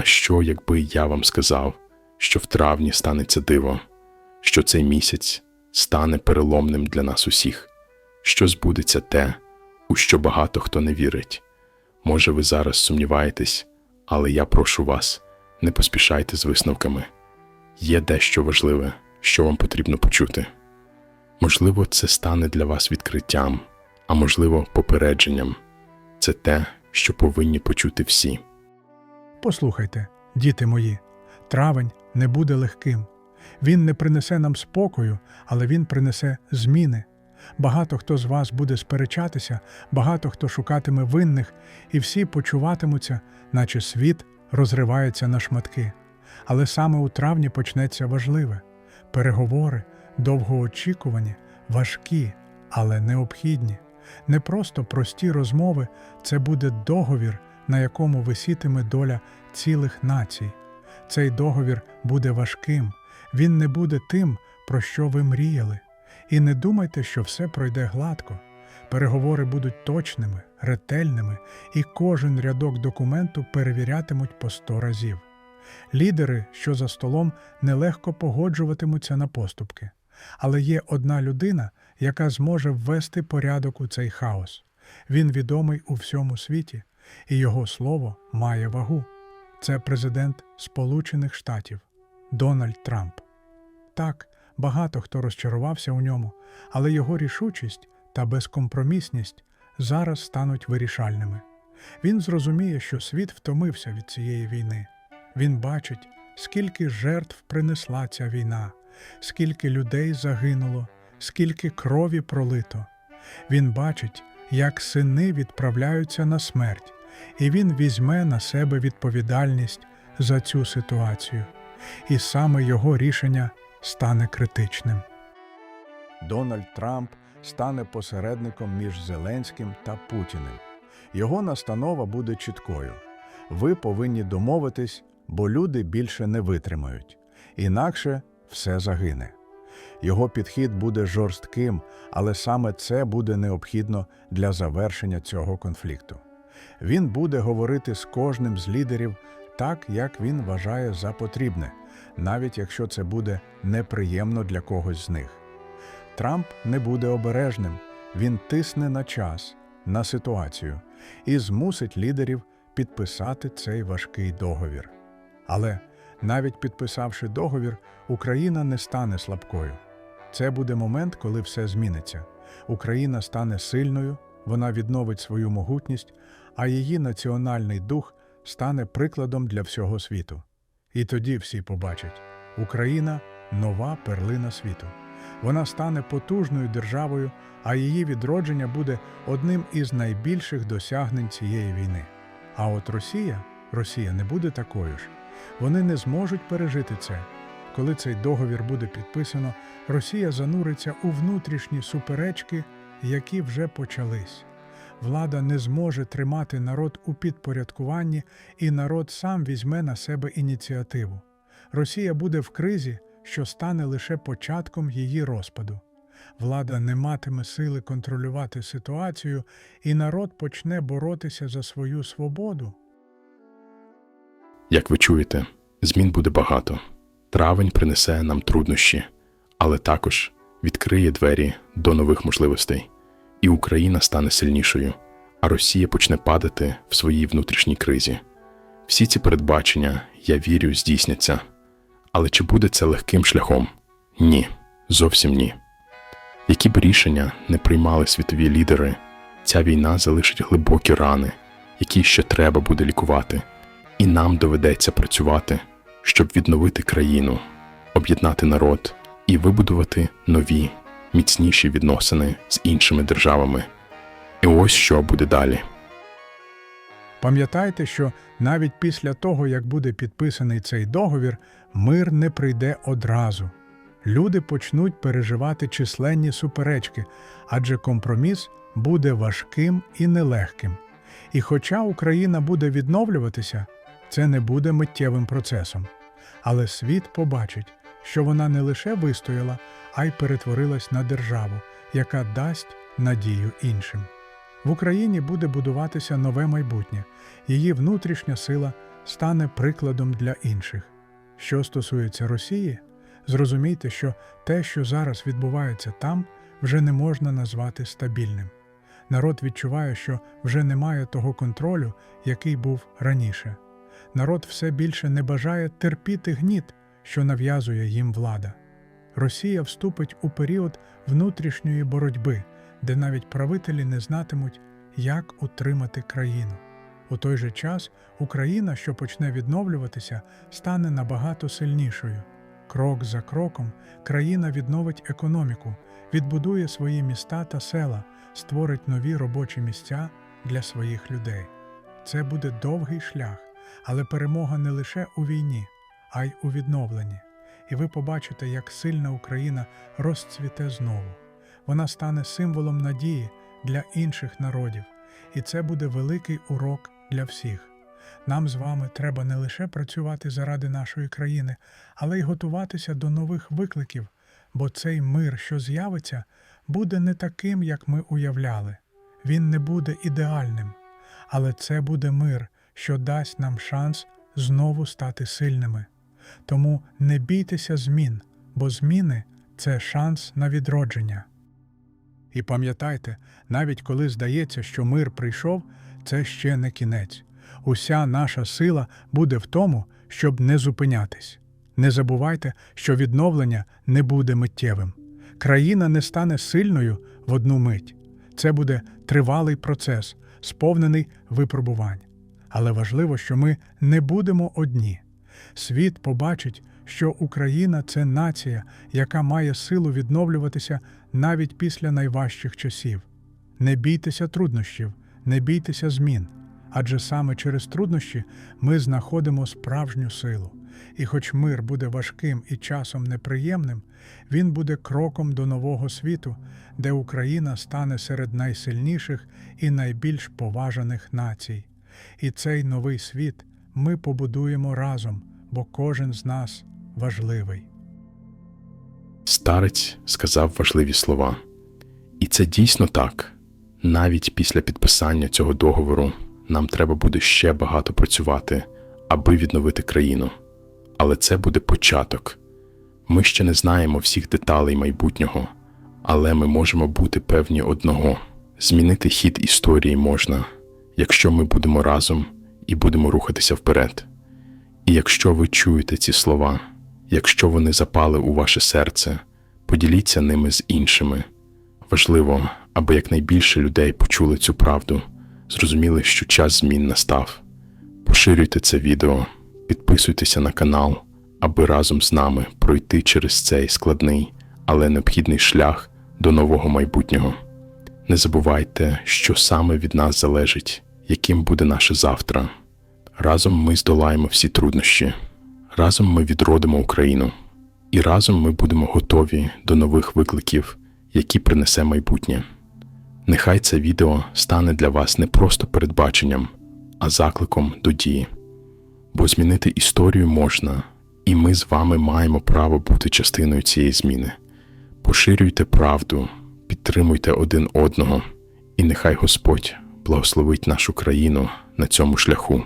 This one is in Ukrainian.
А що, якби я вам сказав, що в травні станеться диво, що цей місяць стане переломним для нас усіх, що збудеться те, у що багато хто не вірить. Може, ви зараз сумніваєтесь, але я прошу вас, не поспішайте з висновками. Є дещо важливе, що вам потрібно почути. Можливо, це стане для вас відкриттям, а можливо, попередженням. Це те, що повинні почути всі. Послухайте, діти мої, травень не буде легким. Він не принесе нам спокою, але він принесе зміни. Багато хто з вас буде сперечатися, багато хто шукатиме винних, і всі почуватимуться, наче світ розривається на шматки. Але саме у травні почнеться важливе переговори, довгоочікувані, важкі, але необхідні. Не просто прості розмови, це буде договір, на якому висітиме доля цілих націй. Цей договір буде важким, він не буде тим, про що ви мріяли. І не думайте, що все пройде гладко. Переговори будуть точними, ретельними, і кожен рядок документу перевірятимуть по сто разів. Лідери, що за столом, нелегко погоджуватимуться на поступки. Але є одна людина, яка зможе ввести порядок у цей хаос. Він відомий у всьому світі, і його слово має вагу. Це президент Сполучених Штатів Дональд Трамп. Так, багато хто розчарувався у ньому, але його рішучість та безкомпромісність зараз стануть вирішальними. Він зрозуміє, що світ втомився від цієї війни. Він бачить, скільки жертв принесла ця війна, скільки людей загинуло, скільки крові пролито. Він бачить, як сини відправляються на смерть, і він візьме на себе відповідальність за цю ситуацію. І саме його рішення стане критичним. Дональд Трамп стане посередником між Зеленським та Путіним. Його настанова буде чіткою. Ви повинні домовитись, бо люди більше не витримають. Інакше все загине. Його підхід буде жорстким, але саме це буде необхідно для завершення цього конфлікту. Він буде говорити з кожним з лідерів так, як він вважає за потрібне, навіть якщо це буде неприємно для когось з них. Трамп не буде обережним, він тисне на час, на ситуацію і змусить лідерів підписати цей важкий договір. Але навіть підписавши договір, Україна не стане слабкою. Це буде момент, коли все зміниться. Україна стане сильною, вона відновить свою могутність, а її національний дух стане прикладом для всього світу. І тоді всі побачать Україна нова перлина світу. Вона стане потужною державою, а її відродження буде одним із найбільших досягнень цієї війни. А от Росія, Росія не буде такою ж. Вони не зможуть пережити це. Коли цей договір буде підписано, Росія зануриться у внутрішні суперечки, які вже почались. Влада не зможе тримати народ у підпорядкуванні, і народ сам візьме на себе ініціативу. Росія буде в кризі, що стане лише початком її розпаду. Влада не матиме сили контролювати ситуацію, і народ почне боротися за свою свободу. Як ви чуєте, змін буде багато. Травень принесе нам труднощі, але також відкриє двері до нових можливостей, і Україна стане сильнішою, а Росія почне падати в своїй внутрішній кризі. Всі ці передбачення, я вірю, здійсняться. Але чи буде це легким шляхом? Ні, зовсім ні. Які б рішення не приймали світові лідери, ця війна залишить глибокі рани, які ще треба буде лікувати, і нам доведеться працювати, щоб відновити країну, об'єднати народ і вибудувати нові, міцніші відносини з іншими державами. І ось що буде далі. Пам'ятайте, що навіть після того, як буде підписаний цей договір, мир не прийде одразу. Люди почнуть переживати численні суперечки, адже компроміс буде важким і нелегким. І хоча Україна буде відновлюватися, це не буде миттєвим процесом. Але світ побачить, що вона не лише вистояла, а й перетворилась на державу, яка дасть надію іншим. В Україні буде будуватися нове майбутнє, її внутрішня сила стане прикладом для інших. Що стосується Росії, зрозумійте, що те, що зараз відбувається там, вже не можна назвати стабільним. Народ відчуває, що вже немає того контролю, який був раніше. Народ все більше не бажає терпіти гніт, що нав'язує їм влада. Росія вступить у період внутрішньої боротьби, де навіть правителі не знатимуть, як утримати країну. У той же час Україна, що почне відновлюватися, стане набагато сильнішою. Крок за кроком країна відновить економіку, відбудує свої міста та села, створить нові робочі місця для своїх людей. Це буде довгий шлях, але перемога не лише у війні, а й у відновленні. І ви побачите, як сильна Україна розцвіте знову. Вона стане символом надії для інших народів, і це буде великий урок для всіх. Нам з вами треба не лише працювати заради нашої країни, але й готуватися до нових викликів, бо цей мир, що з'явиться, буде не таким, як ми уявляли. Він не буде ідеальним, але це буде мир, що дасть нам шанс знову стати сильними. Тому не бійтеся змін, бо зміни це шанс на відродження. І пам'ятайте, навіть коли здається, що мир прийшов, це ще не кінець. Уся наша сила буде в тому, щоб не зупинятись. Не забувайте, що відновлення не буде миттєвим. Країна не стане сильною в одну мить. Це буде тривалий процес, сповнений випробувань. Але важливо, що ми не будемо одні. Світ побачить, що Україна це нація, яка має силу відновлюватися навіть після найважчих часів. Не бійтеся труднощів, не бійтеся змін, адже саме через труднощі ми знаходимо справжню силу. І хоч мир буде важким і часом неприємним, він буде кроком до нового світу, де Україна стане серед найсильніших і найбільш поважаних націй. І цей новий світ ми побудуємо разом, бо кожен з нас важливий. Старець сказав важливі слова. І це дійсно так. Навіть після підписання цього договору нам треба буде ще багато працювати, аби відновити країну. Але це буде початок. Ми ще не знаємо всіх деталей майбутнього, але ми можемо бути певні одного: змінити хід історії можна, якщо ми будемо разом і будемо рухатися вперед. І якщо ви чуєте ці слова, якщо вони запали у ваше серце, поділіться ними з іншими. Важливо, аби якнайбільше людей почули цю правду, зрозуміли, що час змін настав. Поширюйте це відео, підписуйтеся на канал, аби разом з нами пройти через цей складний, але необхідний шлях до нового майбутнього. Не забувайте, що саме від нас залежить, яким буде наше завтра. Разом ми здолаємо всі труднощі, разом ми відродимо Україну, і разом ми будемо готові до нових викликів, які принесе майбутнє. Нехай це відео стане для вас не просто передбаченням, а закликом до дії. Бо змінити історію можна, і ми з вами маємо право бути частиною цієї зміни. Поширюйте правду, підтримуйте один одного, і нехай Господь благословить нашу країну на цьому шляху.